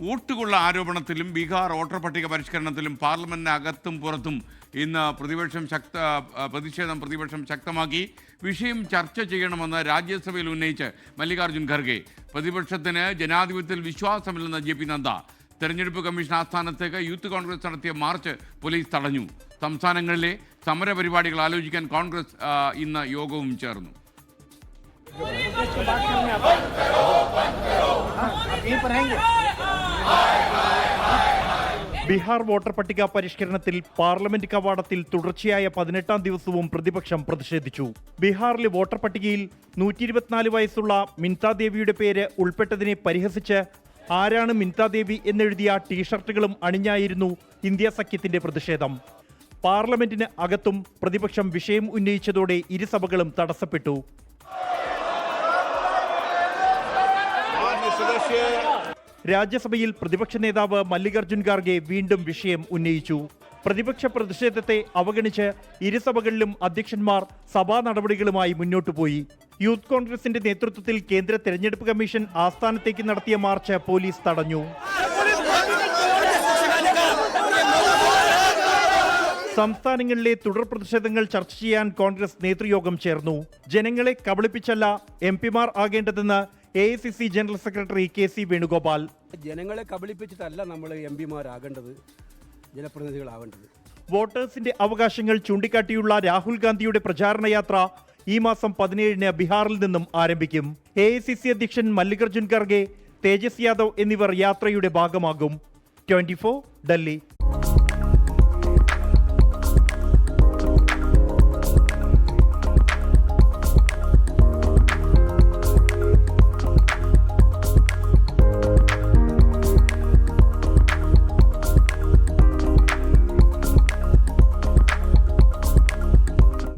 വോട്ടുകൊള്ള ആരോപണത്തിലും Bihar voter പട്ടിക പരിഷ്കരണത്തിലും പാർലമെന്റിനകത്തും പുറത്തും ഇന്ന് പ്രതിപക്ഷം ശക്ത പ്രതിഷേധം പ്രതിപക്ഷം ശക്തമാക്കി. വിഷയം ചർച്ച ചെയ്യണമെന്ന് രാജ്യസഭയിൽ ഉന്നയിച്ച് മല്ലികാർജുൻ ഖർഗെ. പ്രതിപക്ഷത്തിന് ജനാധിപത്യത്തിൽ വിശ്വാസമില്ലെന്ന് ജെ പി നദ്ദ. തെരഞ്ഞെടുപ്പ് കമ്മീഷൻ ആസ്ഥാനത്തേക്ക് യൂത്ത് കോൺഗ്രസ് നടത്തിയ മാർച്ച് പോലീസ് തടഞ്ഞു. സംസ്ഥാനങ്ങളിലെ സമര പരിപാടികൾ ആലോചിക്കാൻ കോൺഗ്രസ് ഇന്ന് യോഗവും ചേർന്നു. ബീഹാർ വോട്ടർ പട്ടിക പരിഷ്കരണത്തിൽ പാർലമെന്റ് കവാടത്തിൽ തുടർച്ചയായ പതിനെട്ടാം ദിവസവും പ്രതിപക്ഷം പ്രതിഷേധിച്ചു. ബീഹാറിലെ വോട്ടർ പട്ടികയിൽ നൂറ്റി ഇരുപത്തിനാല് വയസ്സുള്ള മിൻതാ ദേവിയുടെ പേര് ഉൾപ്പെട്ടതിനെ പരിഹസിച്ച് ആരാണ് മിൻതാ ദേവി എന്നെഴുതിയ ടീഷർട്ടുകളും അണിഞ്ഞായിരുന്നു ഇന്ത്യ സഖ്യത്തിന്റെ പ്രതിഷേധം. പാർലമെന്റിന് അകത്തും പ്രതിപക്ഷം വിഷയം ഉന്നയിച്ചതോടെ ഇരുസഭകളും തടസ്സപ്പെട്ടു. രാജ്യസഭയിൽ പ്രതിപക്ഷ നേതാവ് മല്ലികാർജുൻ ഖാർഗെ വീണ്ടും വിഷയം ഉന്നയിച്ചു. പ്രതിപക്ഷ പ്രതിഷേധത്തെ അവഗണിച്ച് ഇരുസഭകളിലും അധ്യക്ഷന്മാർ സഭാ നടപടികളുമായി മുന്നോട്ടു പോയി. യൂത്ത് കോൺഗ്രസിന്റെ നേതൃത്വത്തിൽ കേന്ദ്ര തെരഞ്ഞെടുപ്പ് കമ്മീഷൻ ആസ്ഥാനത്തേക്ക് നടത്തിയ മാർച്ച് പോലീസ് തടഞ്ഞു. സംസ്ഥാനങ്ങളിലെ തുടർ പ്രതിഷേധങ്ങൾ ചർച്ച ചെയ്യാൻ കോൺഗ്രസ് നേതൃയോഗം ചേർന്നു. ജനങ്ങളെ കബളിപ്പിച്ചല്ല എം പിമാർ ആകേണ്ടതെന്ന് A I C C general secretary K C Venugopal. ജനങ്ങളെ കബളിപ്പിച്ചിട്ടല്ല നമ്മൾ എം പിമാരാകേണ്ടത് ജനപ്രതിനിധികളാവേണ്ടത് വോട്ടേഴ്സിന്റെ അവകാശങ്ങൾ ചൂണ്ടിക്കാട്ടിയുള്ള രാഹുൽ ഗാന്ധിയുടെ പ്രചാരണ യാത്ര ഈ മാസം പതിനേഴിന് ബീഹാറിൽ നിന്നും ആരംഭിക്കും. എ അധ്യക്ഷൻ മല്ലികാർജുൻ ഖർഗെ തേജസ് യാദവ് എന്നിവർ യാത്രയുടെ ഭാഗമാകും. ട്വന്റി ഡൽഹി.